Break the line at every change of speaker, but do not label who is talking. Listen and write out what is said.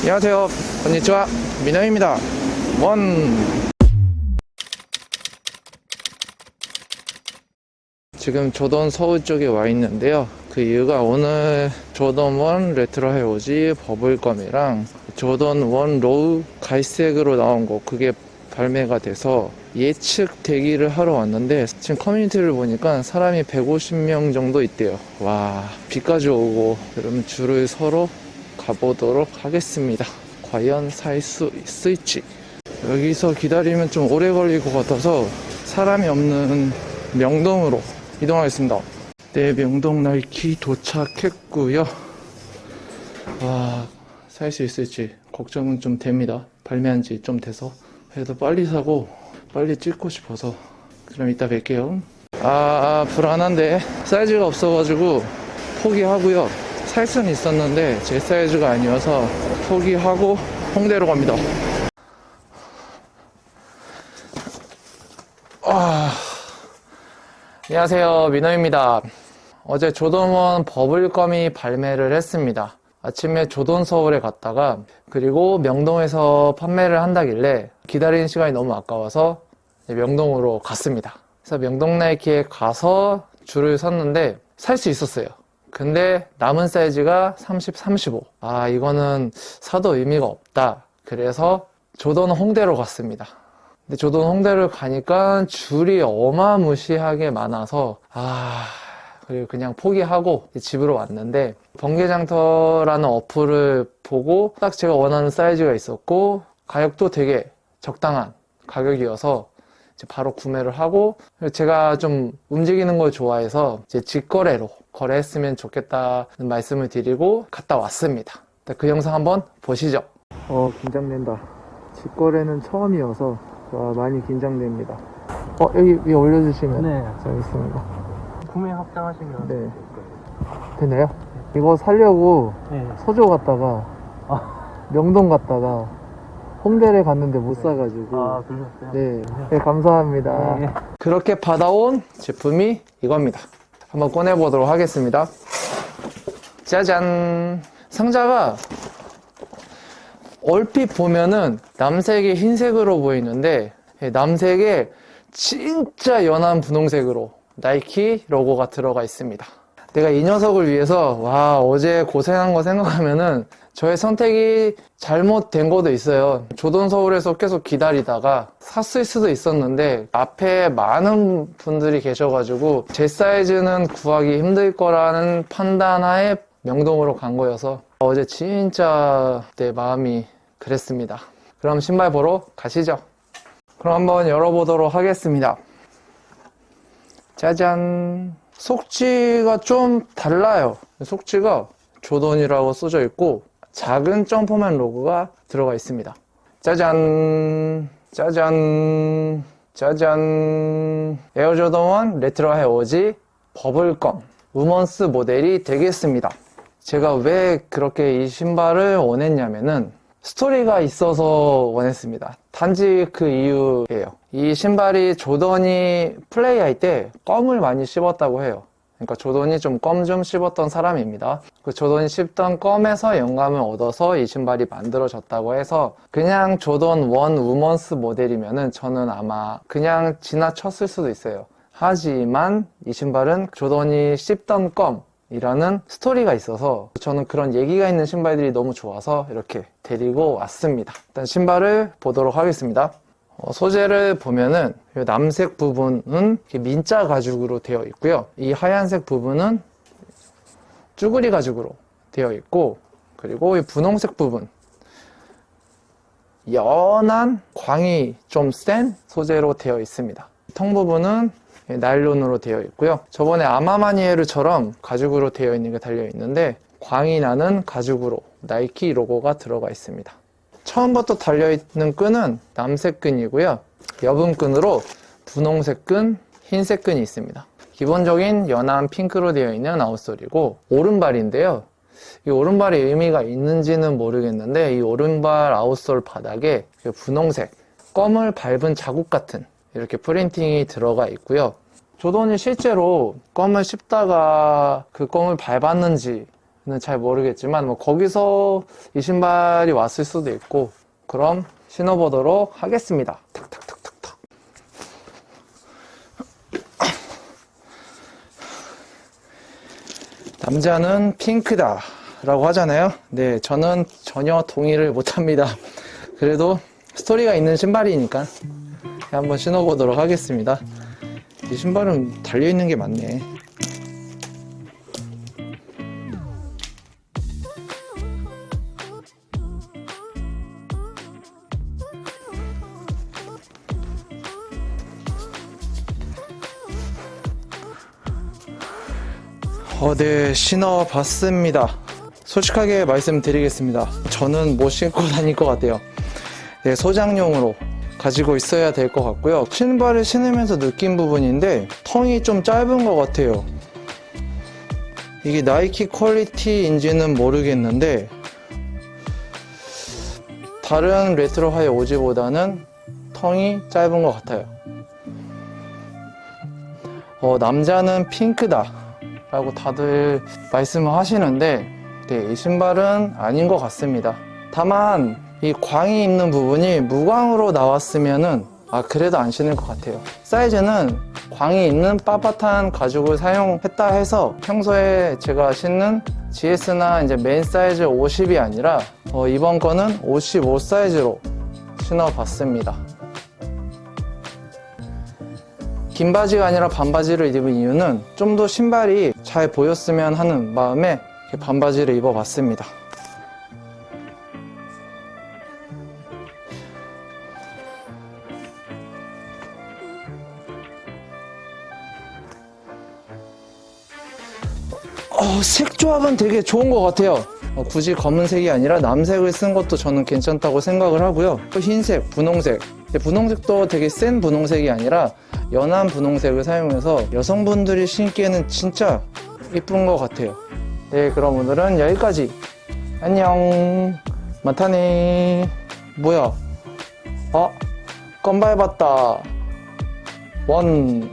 안녕하세요. 건니치와 민호입니다. 원. 지금 조던 서울 쪽에 와 있는데요. 그 이유가 오늘 조던 원 레트로 헤어지 버블검이랑 조던 원 로우 갈색으로 나온 거 그게 발매가 돼서 예측 대기를 하러 왔는데 지금 커뮤니티를 보니까 사람이 150명 정도 있대요. 와 비까지 오고 그럼 줄을 서로 가보도록 하겠습니다. 과연 살 수 있을지. 여기서 기다리면 좀 오래 걸릴 것 같아서 사람이 없는 명동으로 이동하겠습니다. 네, 명동 나이키 도착했고요. 와, 살 수 있을지 걱정은 좀 됩니다. 발매한 지 좀 돼서. 그래도 빨리 사고 빨리 찍고 싶어서. 그럼 이따 뵐게요. 아, 불안한데 사이즈가 없어가지고 포기하고요. 살 수는 있었는데 제 사이즈가 아니어서 포기하고 홍대로 갑니다. 아, 안녕하세요. 민호입니다. 어제 조던원 버블검이 발매를 했습니다. 아침에 조던 서울에 갔다가 그리고 명동에서 판매를 한다길래 기다리는 시간이 너무 아까워서 명동으로 갔습니다. 그래서 명동 나이키에 가서 줄을 섰는데 살 수 있었어요. 근데 남은 사이즈가 30, 35. 아, 이거는 사도 의미가 없다. 그래서 조던 홍대로 갔습니다. 근데 조던 홍대를 가니까 줄이 어마무시하게 많아서 아 그리고 그냥 포기하고 집으로 왔는데 번개장터라는 어플을 보고 딱 제가 원하는 사이즈가 있었고 가격도 되게 적당한 가격이어서 바로 구매를 하고 제가 좀 움직이는 걸 좋아해서 이제 직거래로 거래했으면 좋겠다는 말씀을 드리고 갔다 왔습니다. 일단 그 영상 한번 보시죠. 어 긴장된다. 직거래는 처음이어서 와, 많이 긴장됩니다. 어, 여기 위에 올려주시면
네.
재밌습니다.
구매 확장하시면
네. 되나요? 이거 살려고
네.
서조 갔다가
아,
명동 갔다가 홍대를 갔는데 못 사가지고
아 그러셨어요?
네, 네, 감사합니다.
네.
그렇게 받아온 제품이 이겁니다. 한번 꺼내 보도록 하겠습니다. 짜잔! 상자가 얼핏 보면은 남색이 흰색으로 보이는데 예, 남색에 진짜 연한 분홍색으로 나이키 로고가 들어가 있습니다. 내가 이 녀석을 위해서 와 어제 고생한 거 생각하면은 저의 선택이 잘못된 것도 있어요. 조던 서울에서 계속 기다리다가 샀을 수도 있었는데 앞에 많은 분들이 계셔가지고 제 사이즈는 구하기 힘들 거라는 판단하에 명동으로 간 거여서 어제 진짜 내 마음이 그랬습니다. 그럼 신발 보러 가시죠. 그럼 한번 열어보도록 하겠습니다. 짜잔. 속지가 좀 달라요. 속지가 조던이라고 써져 있고 작은 점퍼맨 로고가 들어가 있습니다. 짜잔. 짜잔. 짜잔. 에어조던 1 레트로 헤어지 버블검 우먼스 모델이 되겠습니다. 제가 왜 그렇게 이 신발을 원했냐면은 스토리가 있어서 원했습니다. 단지 그 이유예요. 이 신발이 조던이 플레이할 때 껌을 많이 씹었다고 해요. 그러니까 조던이 좀 껌 좀 씹었던 사람입니다. 그 조던이 씹던 껌에서 영감을 얻어서 이 신발이 만들어졌다고 해서 그냥 조던 원 우먼스 모델이면은 저는 아마 그냥 지나쳤을 수도 있어요. 하지만 이 신발은 조던이 씹던 껌 이라는 스토리가 있어서 저는 그런 얘기가 있는 신발들이 너무 좋아서 이렇게 데리고 왔습니다. 일단 신발을 보도록 하겠습니다. 어, 소재를 보면은 이 남색 부분은 민자 가죽으로 되어 있고요. 이 하얀색 부분은 쭈그리 가죽으로 되어 있고 그리고 이 분홍색 부분 연한 광이 좀 센 소재로 되어 있습니다. 통 부분은 나일론으로 되어 있고요. 저번에 아마마니에르처럼 가죽으로 되어 있는 게 달려 있는데 광이 나는 가죽으로 나이키 로고가 들어가 있습니다. 처음부터 달려 있는 끈은 남색 끈이고요. 여분 끈으로 분홍색 끈, 흰색 끈이 있습니다. 기본적인 연한 핑크로 되어 있는 아웃솔이고 오른발인데요. 이 오른발이 의미가 있는지는 모르겠는데 이 오른발 아웃솔 바닥에 분홍색 껌을 밟은 자국 같은 이렇게 프린팅이 들어가 있고요. 조던이 실제로 껌을 씹다가 그 껌을 밟았는지 잘 모르겠지만 뭐 거기서 이 신발이 왔을 수도 있고 그럼 신어보도록 하겠습니다. 탁탁탁탁탁. 남자는 핑크다 라고 하잖아요. 네, 저는 전혀 동의를 못합니다. 그래도 스토리가 있는 신발이니까 한번 신어보도록 하겠습니다. 이 신발은 달려있는 게 많네. 어, 네, 신어봤습니다. 솔직하게 말씀드리겠습니다. 저는 못 신고 다닐 것 같아요. 네, 소장용으로 가지고 있어야 될 것 같고요. 신발을 신으면서 느낀 부분인데, 텅이 좀 짧은 것 같아요. 이게 나이키 퀄리티인지는 모르겠는데, 다른 레트로 하이 오지보다는 텅이 짧은 것 같아요. 어, 남자는 핑크다. 라고 다들 말씀을 하시는데, 네, 이 신발은 아닌 것 같습니다. 다만, 이 광이 있는 부분이 무광으로 나왔으면은, 아, 그래도 안 신을 것 같아요. 사이즈는 광이 있는 빳빳한 가죽을 사용했다 해서 평소에 제가 신는 GS나 이제 메인 사이즈 50이 아니라, 어, 이번 거는 55 사이즈로 신어봤습니다. 긴 바지가 아니라 반바지를 입은 이유는 좀 더 신발이 잘 보였으면 하는 마음에 반바지를 입어봤습니다. 어, 색 조합은 되게 좋은 것 같아요. 어, 굳이 검은색이 아니라 남색을 쓴 것도 저는 괜찮다고 생각을 하고요. 또 흰색, 분홍색. 분홍색도 되게 센 분홍색이 아니라 연한 분홍색을 사용해서 여성분들이 신기에는 진짜 이쁜 것 같아요. 네, 그럼 오늘은 여기까지. 안녕. 마타네. 뭐야? 어? 껌 밟았다. 원.